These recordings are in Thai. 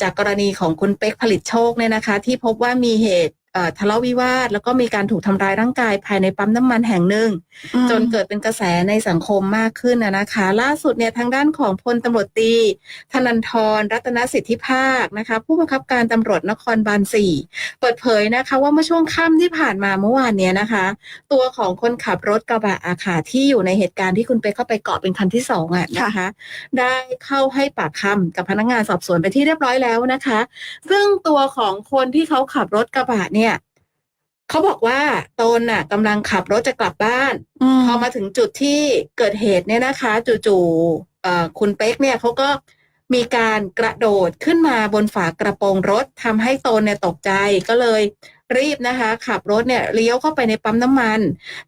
จากกรณีของคุณเป๊กผลิตโชคเนี่ยนะคะ ที่พบว่ามีเหตุ ทะเลาะวิวาท แล้วก็มีการถูกทำร้ายร่างกายภายในปั๊มน้ำมันแห่งหนึ่งอืมจนเกิดเป็นกระแสในสังคมมากขึ้นนะนะคะ ล่าสุดเนี่ยทางด้านของพลตำรวจตรีธนันทรรัตนสิทธิภาคนะคะ ผู้บังคับการตำรวจนครบาลสี่เปิดเผยนะคะว่าเมื่อช่วงค่ำที่ผ่านมาเมื่อวานเนี้ยนะคะ ตัวของคนขับรถกระบะอาค่ะที่อยู่ในเหตุการณ์ที่คุณเป๊กเข้าไปเกาะเป็นคันที่สองอะนะคะ ได้เข้าให้ปากคำกับพนักงานสอบสวนไปที่เรียบร้อยแล้วนะคะ ซึ่งตัวของคนที่เขาขับรถกระบะเนี่ย เขาบอกว่าตนน่ะกำลังขับรถจะกลับบ้าน อืม พอมาถึงจุดที่เกิดเหตุเนี่ยนะคะ จู่ๆเอ่อคุณเป๊กเนี่ยเขาก็มีการกระโดดขึ้นมาบนฝากระโปรงรถทำให้ตนเนี่ยตกใจก็เลยรีบนะคะ ขับรถเนี่ยเลี้ยวเข้าไปในปั๊มน้ำมัน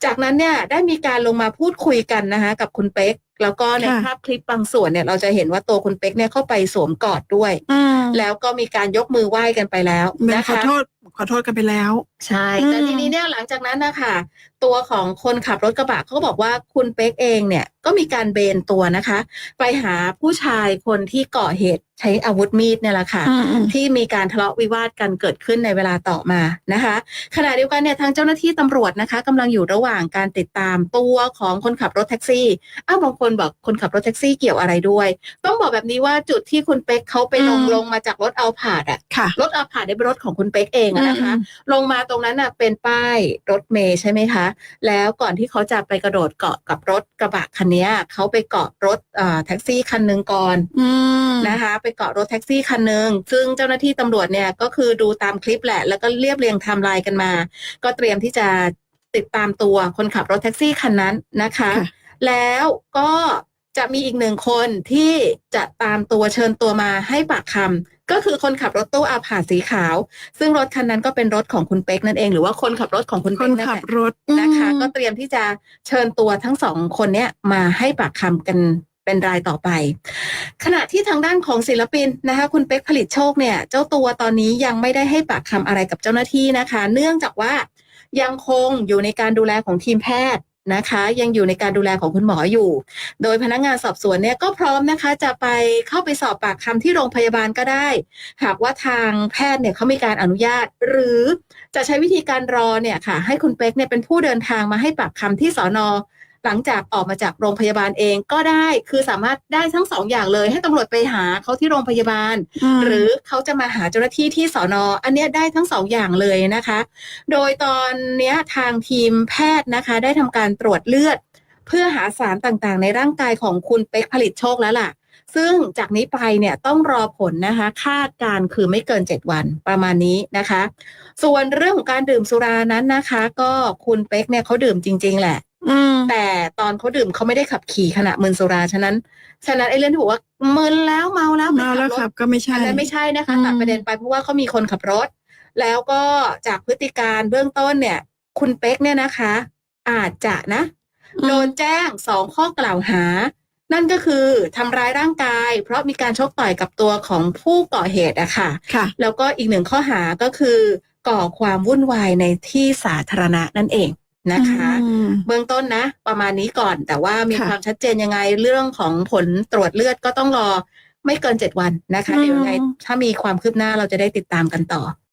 จากนั้นเนี่ยได้มีการลงมาพูดคุยกันนะคะ กับคุณเป๊ก แล้วก็ในค่ะ ภาพคลิปบางส่วนเนี่ยเราจะเห็นว่าตัวคุณเป๊กเนี่ยเข้าไปสวมกอดด้วย อืมแล้วก็มีการยกมือไหว้กันไปแล้วเหมือนนะขอคะ โทษขอโทษกันไปแล้ว ใช่อืมแต่ทีนี้เนี่ยหลังจากนั้นนะคะตัวของคนขับรถกระบะเขาก็บอกว่าคุณเป๊กเองเนี่ยก็มีการเบนตัวนะคะ ไปหาผู้ชายคนที่ก่อเหตุใช้อาวุธมีดเนี่ยแหละค่ะอืมอืมที่มีการทะเลาะวิวาทกันเกิดขึ้นในเวลาต่อมานะคะ ขณะเดียวกันเนี่ยทางเจ้าหน้าที่ตำรวจนะคะกำลังอยู่ระหว่างการติดตามตัวของคนขับรถแท็กซี่อ้าวบางคนบอกคนขับรถแท็กซี่เกี่ยวอะไรด้วย ต้องบอกแบบนี้ว่าจุดที่คุณเป๊กเขาไปลงอืมลงมาจากรถเอาผาดอะค่ะรถเอาผาดเนี่ยเป็นรถของคุณเป๊กเองอะนะคะอืมลงมาตรงนั้นน่ะเป็นป้ายรถเมย์ใช่ไหมคะ แล้วก่อนที่เขาจะไปกระโดดเกาะกับรถกระบะคันเนี้ยเขาไปเกาะรถเอ่อแท็กซี่คันหนึ่งก่อนอืมนะคะ ไปเกาะรถแท็กซี่คันหนึ่งซึ่งเจ้าหน้าที่ตำรวจเนี่ยก็คือดูตามคลิปแหละ แล้วก็เรียบเรียงไทม์ไลน์กันมา ก็เตรียมที่จะติดตามตัวคนขับรถแท็กซี่คันนั้นนะคะค่ะแล้วก็จะมีอีกหนึ่งคนที่จะตามตัวเชิญตัวมาให้ปากคำ ก็คือคนขับรถตู้อาผาดสีขาว ซึ่งรถคันนั้นก็เป็นรถของคุณเป๊กนั่นเอง หรือว่าคนขับรถของคุณคเป๊กนนั่นขับแหละรถนะคะอืมก็เตรียมที่จะเชิญตัวทั้งสองคนเนี้ยมาให้ปากคำกันเป็นรายต่อไป ขณะที่ทางด้านของศิลปินนะคะ คุณเป๊กผลิตโชคเนี่ย เจ้าตัวตอนนี้ยังไม่ได้ให้ปากคำอะไรกับเจ้าหน้าที่นะคะ เนื่องจากว่ายังคงอยู่ในการดูแลของทีมแพทย์ นะคะ ยังอยู่ในการดูแลของคุณหมออยู่ โดยพนักงานสอบสวนเนี่ยก็พร้อมนะคะ จะไปเข้าไปสอบปากคำที่โรงพยาบาลก็ได้ หากว่าทางแพทย์เนี่ยเขามีการอนุญาต หรือจะใช้วิธีการรอเนี่ยค่ะ ให้คุณเป๊กเนี่ยเป็นผู้เดินทางมาให้ปากคำที่สอนอ หลังจากออกมาจากโรงพยาบาลเองก็ได้คือสามารถได้ทั้งสองอย่างเลย ให้ตำรวจไปหาเขาที่โรงพยาบาลมหรือเขาจะมาหาเจ้าหน้าที่ที่สอนออันเนี้ยได้ทั้งสองอย่างเลยนะคะ โดยตอนเนี้ยทางทีมแพทย์นะคะ ได้ทำการตรวจเลือด เพื่อหาสารต่างๆ ในร่างกายของคุณเป๊กผลิตโชคแล้วล่ะซึ่งจากนี้ไปเนี่ยต้องรอผลนะคะคาดการณ์คือไม่เกิน 7 วันประมาณนี้นะคะ ส่วนเรื่องของการดื่มสุรานั้นนะคะ ก็คุณเป๊กเนี่ยเขาดื่มจริง ๆ แหละ อืมแต่ตอนเขาดื่มเขาไม่ได้ขับขี่ขณะมึนสุราฉะนั้น ฉะนั้นไอ้เรื่องที่บอกว่ามึนแล้วเมาแล้วไปมาแล้วรถ ขับก็ไม่ใช่ อันนั้นไม่ใช่นะคะอืม ตัดประเด็นไปเพราะว่าเขามีคนขับรถ แล้วก็จากพฤติการเบื้องต้นเนี่ย คุณเป๊กเนี่ยนะคะ อาจจะนะ โดนแจ้งสองข้อกล่าวหา นั่นก็คือทำร้ายร่างกาย เพราะมีการชกต่อยกับตัวของผู้ก่อเหตุอะค่ะ ค่ะ แล้วก็อีกหนึ่งข้อหาก็คือ ก่อความวุ่นวายในที่สาธารณะนั่นเอง นะคะอืมเบื้องต้นนะ ประมาณนี้ก่อน แต่ว่ามีค่ะความชัดเจนยังไงเรื่องของผลตรวจเลือดก็ต้องรอไม่เกินเจ็ดวันนะคะอืมเดี๋ยวยังไงถ้ามีความคืบหน้าเราจะได้ติดตามกันต่อ